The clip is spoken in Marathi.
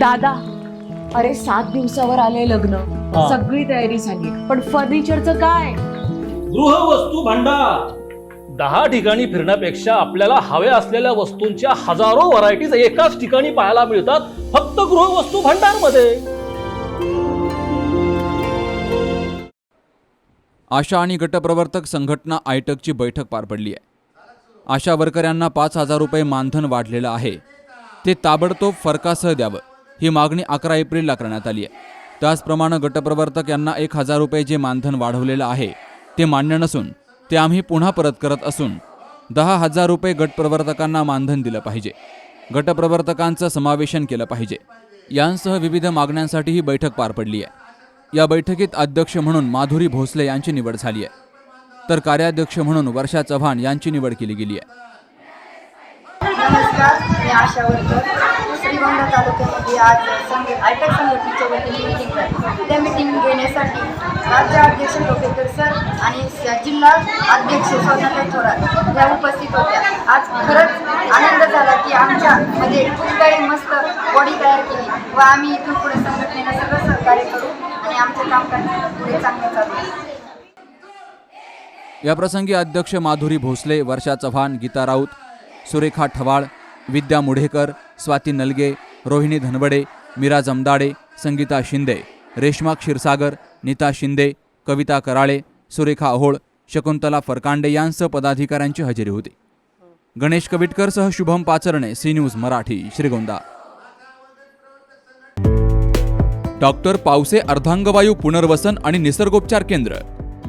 दादा अरे सात दिवसावर आले लग्न. हा. सगळी तयारी झाली. पण फर्निचरचं काय? गृहवस्तू भांडार. दहा ठिकाणी फिरण्यापेक्षा आपल्याला हव्या असलेल्या वस्तूंच्या हजारो व्हरायटीज एकाच ठिकाणी पाहायला मिळतात फक्त गृहवस्तू भांडारमध्ये आशा आणि गटप्रवर्तक संघटना आयटकची बैठक पार पडली आहे. आशा वर्कऱ्यांना पाच हजार रुपये मानधन वाढलेलं आहे. ते ताबडतोब फरकासह द्यावं. ही मागणी अकरा एप्रिलला करण्यात आली आहे. त्याचप्रमाणे गटप्रवर्तक यांना एक हजार रुपये जे मानधन वाढवलेलं आहे ते मान्य नसून ते आम्ही पुन्हा परत करत असून दहा हजार रुपये गटप्रवर्तकांना मानधन दिलं पाहिजे. गटप्रवर्तकांचं समावेशन केलं पाहिजे. यांसह विविध मागण्यांसाठी ही बैठक पार पडली आहे. या बैठकीत अध्यक्ष म्हणून माधुरी भोसले यांची निवड झाली आहे. तर कार्याध्यक्ष म्हणून वर्षा चव्हाण यांची निवड केली गेली आहे. नमस्कार मी आशा वर्कर. श्रीगोंदा तालुक्यामध्ये आज संघ आयटक संघटनेच्या वतीने मिटिंग आहे. त्या मिटिंग घेण्यासाठी राज्य अध्यक्ष प्रोफेसर सर आणि जिल्हा अध्यक्ष स्वतंत्र थोरात या उपस्थित होत्या. आज खरंच आनंद झाला की आमच्यामध्ये खूप काही मस्त बॉडी तयार केली व आम्ही इथून पुढे संघटनेला सगळं सहकार्य करू आणि आमचं कामकाज पुढे चांगलं चालू आहे. याप्रसंगी अध्यक्ष माधुरी भोसले वर्षा चव्हाण गीता राऊत सुरेखा ठवाळ विद्या मुढेकर स्वाती नलगे रोहिणी धनवडे मीरा जमदाडे संगीता शिंदे रेश्मा क्षीरसागर नीता शिंदे कविता कराळे सुरेखा अहोळ शकुंतला फरकांडे यांसह पदाधिकाऱ्यांची हजेरी होती. Ganesh कविटकरसह Shubham Pacharne C news Marathi Shrigonda. Doctor Pawase अर्धांगवायू पुनर्वसन आणि निसर्गोपचार केंद्र